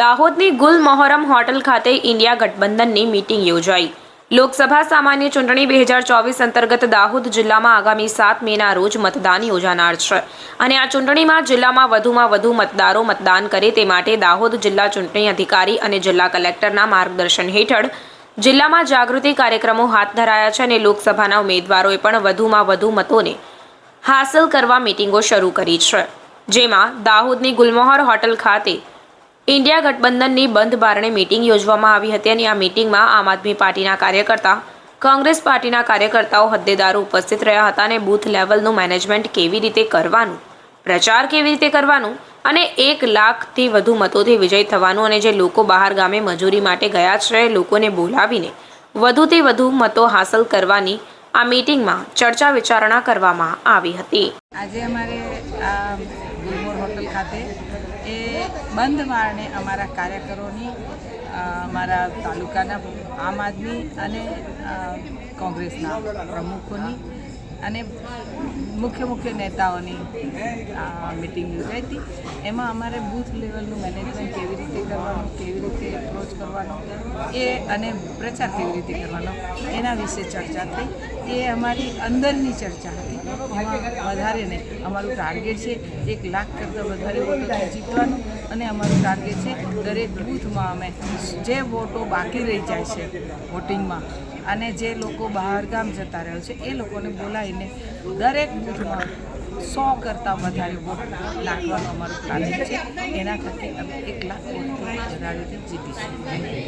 દાહોદની ગુલ Muharram hotel ખાતે India ગઠબંધનની meeting યોજાઈ. લોકસભા સામાન્ય ચૂંટણી બે હજાર ચોવીસ અંતર્ગત દાહોદ જિલ્લામાં આગામી સાત મેના રોજ મતદાન યોજાનાર છે. અને આ ચૂંટણીમાં જિલ્લામાં વધુમાં વધુ મતદારો મતદાન કરે તે માટે દાહોદ જિલ્લા ચૂંટણી અધિકારી અને જિલ્લા કલેક્ટરના માર્ગદર્શન હેઠળ જિલ્લામાં જાગૃતિ કાર્યક્રમો હાથ ધરાયા છે અને લોકસભાના ઉમેદવારોએ પણ વધુમાં વધુ મતોને હાંસલ કરવા મીટિંગો શરૂ કરી છે. જેમાં દાહોદની ગુલમોહર હોટલ ખાતે ઇન્ડિયા ગઠબંધનની બંધ બારણે મીટિંગ યોજવામાં આવી હતી અને આ મીટિંગમાં આમ આદમી પાર્ટીના કાર્યકર્તા, કોંગ્રેસ પાર્ટીના કાર્યકર્તાઓ હદ્દેદારો ઉપસ્થિત રહ્યા હતા અને બૂથ લેવલનું મેનેજમેન્ટ કેવી રીતે કરવાનું, પ્રચાર કેવી રીતે કરવાનું અને એક લાખથી વધુ મતોથી વિજય થવાનું અને જે લોકો બહાર ગામે મજૂરી માટે ગયા છે લોકોને બોલાવીને વધુથી વધુ મતો હાંસલ કરવાની આ મીટિંગમાં ચર્ચા વિચારણા કરવામાં આવી હતી. આજે અમારે ગુલમોર હોટલ ખાતે. એ બંધ મારણે અમારા કાર્યકરોની અમારા તાલુકાના આમ આદમી અને કોંગ્રેસના પ્રમુખોની અને મુખ્ય મુખ્ય નેતાઓની મિટિંગ યોજાઈ હતી. એમાં અમારે બૂથ લેવલનું મેનેજમેન્ટ કેવી કેવી રીતે એપ્રોચ કરવાનો, એ અને પ્રચાર કેવી રીતે કરવાનો, એના વિશે ચર્ચા થઈ. એ અમારી અંદરની ચર્ચા હતી. એમાં વધારે નહીં. અમારું ટાર્ગેટ છે એક લાખ કરતાં વધારે વોટોથી જીતવાનું અને અમારું ટાર્ગેટ છે દરેક બૂથમાં અમે જે વોટો બાકી રહી જાય છે વોટિંગમાં અને જે લોકો બહાર ગામ જતા રહ્યો છે, એ લોકોને બોલાવીને દરેક બૂથમાં સો કરતાં વધારે વોટ લાગવાનો અમારો પ્લાનિંગ છે. એના ખાતે અમે એક લાખ વોટ વધારે જીતીશું.